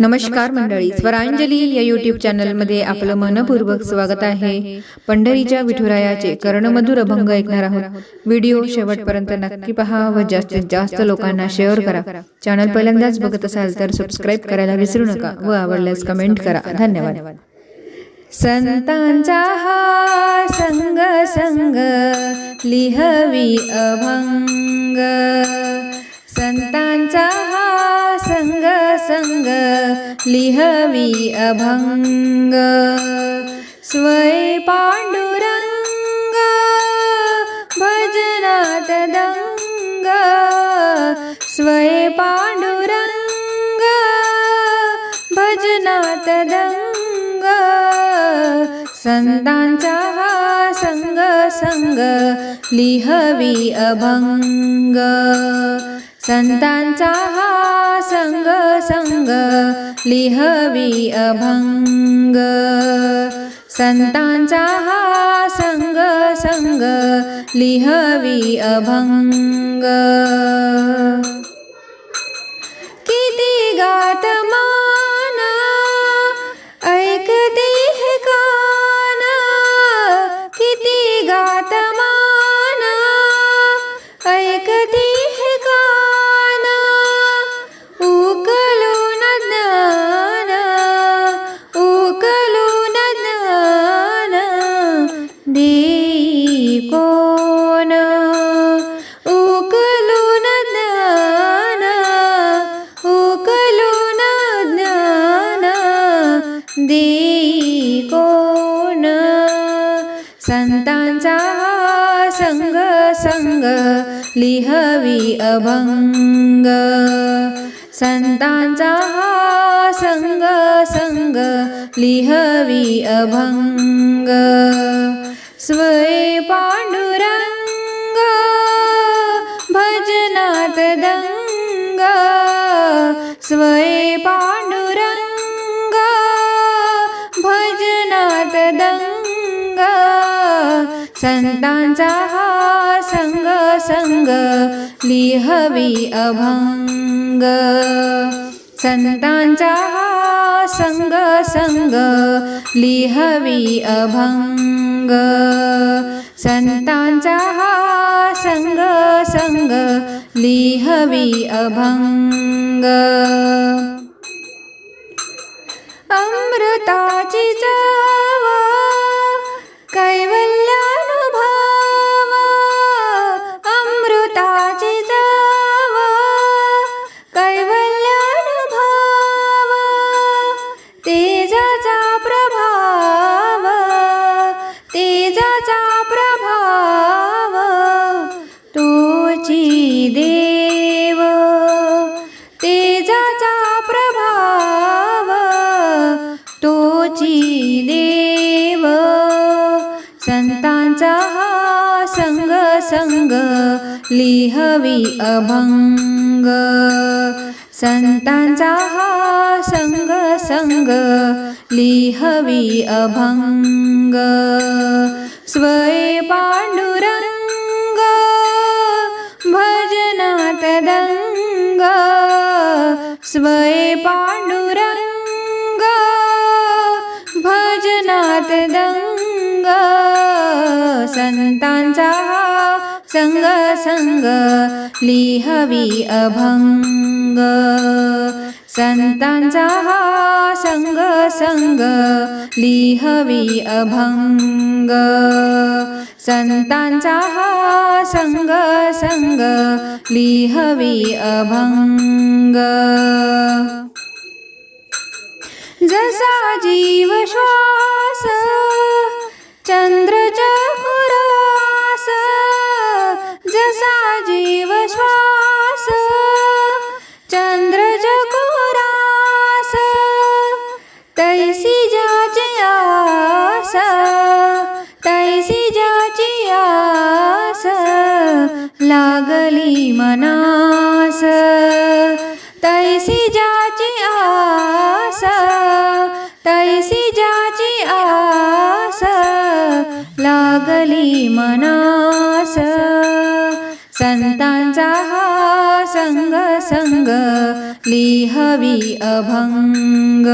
नमस्कार मंडळी स्वरांजली या युट्यूब चॅनलमध्ये आपलं मनपूर्वक स्वागत आहे. पंढरीच्या विठुरायाचे कर्णमधुर अभंग ऐकणार आहोत. व्हिडिओ शेवटपर्यंत नक्की पहा. व जास्तीत जास्त लोकांना शेअर करा. चॅनल पहिल्यांदाच बघत असाल तर सबस्क्राईब करायला विसरू नका व आवडल्यास कमेंट करा. धन्यवाद. संतांचा हा संग संग लिहवी अभंग. संतांचा संग लिहवी अभंग. स्वय पांडुरंग भजनात दंग. स्वय पांडुरंग भजनात दंग. संतांचा हा संग संग लिहवी अभंग. संतांचा हा संग संग लिहवी अभंग. संतांचा हा संग संग लिहवी अभंग. किती गात संतांचा संग संग लिहवी अभंग. संतांचा संग संग लिहवी अभंग. स्वय पांडुरंग भजनात दंग. स्वय पांडुरंग संतांचा हा संग संग लिहवी अभंग. संतांचा हा संग संग लिहवी अभंग. संतांचा हा संग संग लिहवी अभंग. अमृताची देव. संतांचा हा संग संग लिहवी अभंग. संतांचा हा संग संग लिहवी अभंग. स्वय पांडुरंग भजनात दंग. स्वय पांडुरंग भजनात दंग संतांचा हा संग संग लिहवी अभंग. संतांचा हा संग संग लिहवी अभंग. संतांचा हा संग संग लिहवी अभंग. लागली मनास. तैसी जाची आस तैसी जाची आस लागली मनास. संतांचा हा संग संग लिहवी अभंग.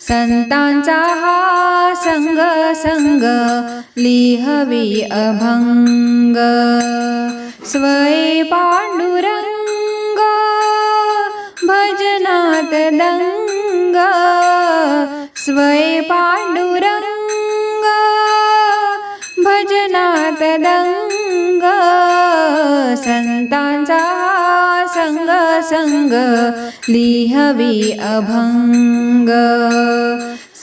संतांचा हा संग संग लिहवी अभंग. स्वय पांडुरंग भजनात दंग स्वय पांडुरंग भजनात दंग संतांचा संग संग लिहवी अभंग.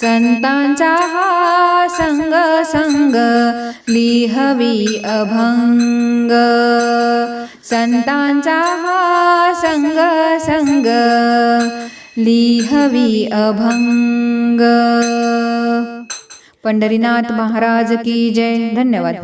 संतांचा हा संग संग लिहवी अभंग. संतांचा हा संग संग लिहवी अभंग. पंढरीनाथ महाराज की जय. धन्यवाद.